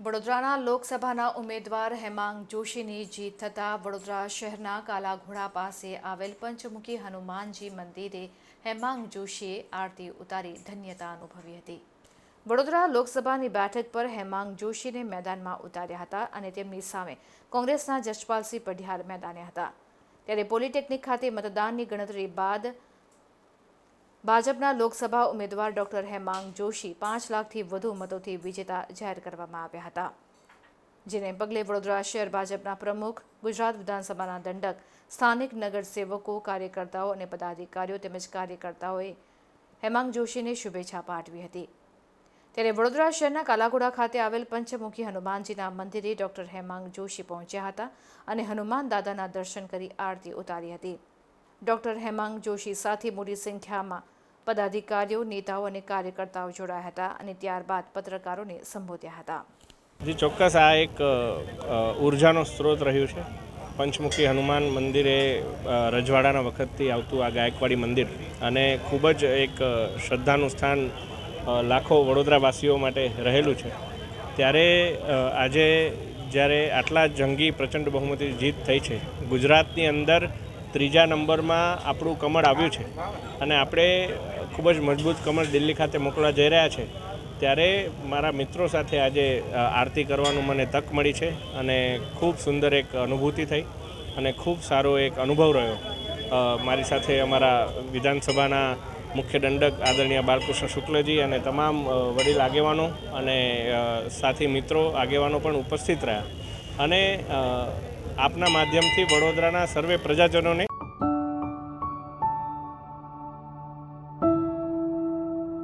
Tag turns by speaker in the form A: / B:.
A: વડોદરાના લોકસભાના ઉમેદવાર હેમાંગ જોશીની જીત થતાં વડોદરા શહેરના કાલાઘોડા પાસે આવેલ પંચમુખી હનુમાનજી મંદિરે હેમાંગ જોશીએ આરતી ઉતારી ધન્યતા અનુભવી હતી. વડોદરા લોકસભાની બેઠક પર હેમાંગ જોશીને મેદાનમાં ઉતાર્યા હતા અને તેમની સામે કોંગ્રેસના જશપાલસિંહ પઢિયાર મેદાને હતા. ત્યારે પોલિટેકનિક ખાતે મતદાનની ગણતરી બાદ ભાજપના લોકસભા ઉમેદવાર ડોક્ટર હેમાંગ જોશી પાંચ લાખથી વધુ મતોથી વિજેતા જાહેર કરવામાં આવ્યા હતા, જેને પગલે વડોદરા શહેર ભાજપના પ્રમુખ, ગુજરાત વિધાનસભાના દંડક, સ્થાનિક નગરસેવકો, કાર્યકર્તાઓ અને પદાધિકારીઓ તેમજ કાર્યકર્તાઓએ હેમાંગ જોશીને શુભેચ્છા પાઠવી હતી. ત્યારે વડોદરા શહેરના કાલાઘોડા ખાતે આવેલ પંચમુખી હનુમાનજીના મંદિરે ડોક્ટર હેમાંગ જોશી પહોંચ્યા હતા અને હનુમાન દાદાના દર્શન કરી આરતી ઉતારી હતી. ડોક્ટર હેમાંગ જોશી સાથે મોટી સંખ્યામાં પદાધિકારીઓ, નેતાઓ અને કાર્યકર્તાઓ જોડાયા હતા અને ત્યારબાદ પત્રકારોને સંબોધ્યા હતા.
B: જી, ચોક્કસ આ એક ઉર્જાનો સ્ત્રોત રહ્યું છે. પંચમુખી હનુમાન મંદિરે રજવાડાના વખતથી આવતું આ ગાયકવાડી મંદિર અને ખૂબ જ એક શ્રદ્ધાનું સ્થાન લાખો વડોદરાવાસીઓ માટે રહેલું છે. ત્યારે આજે જ્યારે આટલા જંગી પ્રચંડ બહુમતી જીત થઈ છે, ગુજરાતની અંદર ત્રીજા નંબરમાં આપણું કમળ આવ્યું છે અને આપણે ખૂબ જ મજબૂત કમળ દિલ્હી ખાતે મોકલવા જઈ રહ્યા છે. ત્યારે મારા મિત્રો સાથે આજે આરતી કરવાનું મને તક મળી છે અને ખૂબ સુંદર એક અનુભૂતિ થઈ અને ખૂબ સારો એક અનુભવ રહ્યો. મારી સાથે અમારા વિધાનસભાના મુખ્ય દંડક આદરણીય બાલકૃષ્ણ શુક્લજી અને તમામ વડીલ આગેવાનો અને સાથી મિત્રો આગેવાનો પણ ઉપસ્થિત રહ્યા. અને આપના માધ્યમથી વડોદરાના સર્વે પ્રજાજનોને